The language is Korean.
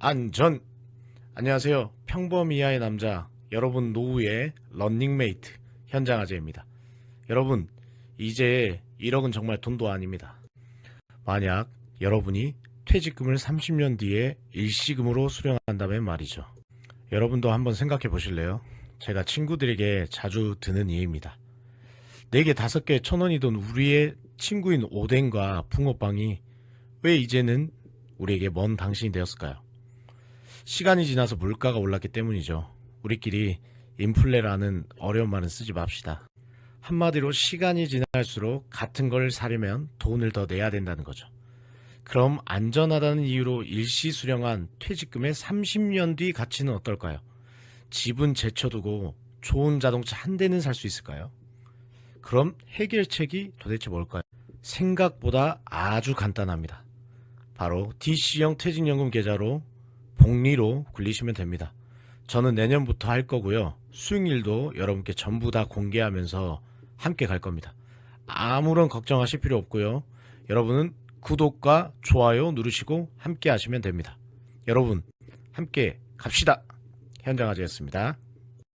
안전. 안녕하세요. 평범 이하의 남자 여러분 노후의 런닝메이트 현장 아재입니다. 여러분 이제 1억은 정말 돈도 아닙니다. 만약 여러분이 퇴직금을 30년 뒤에 일시금으로 수령한다면 말이죠. 여러분도 한번 생각해 보실래요? 제가 친구들에게 자주 드는 예입니다. 4개 5개 천 원이던 우리의 친구인 오뎅과 붕어빵이 왜 이제는 우리에게 먼 당신이 되었을까요? 시간이 지나서 물가가 올랐기 때문이죠. 우리끼리 인플레라는 어려운 말은 쓰지 맙시다. 한마디로 시간이 지날수록 같은 걸 사려면 돈을 더 내야 된다는 거죠. 그럼 안전하다는 이유로 일시 수령한 퇴직금의 30년 뒤 가치는 어떨까요? 집은 제쳐두고 좋은 자동차 한 대는 살 수 있을까요? 그럼 해결책이 도대체 뭘까요? 생각보다 아주 간단합니다. 바로 DC형 퇴직연금 계좌로 복리로 굴리시면 됩니다. 저는 내년부터 할 거고요. 수익률도 여러분께 전부 다 공개하면서 함께 갈 겁니다. 아무런 걱정하실 필요 없고요. 여러분은 구독과 좋아요 누르시고 함께 하시면 됩니다. 여러분 함께 갑시다. 현장아재였습니다.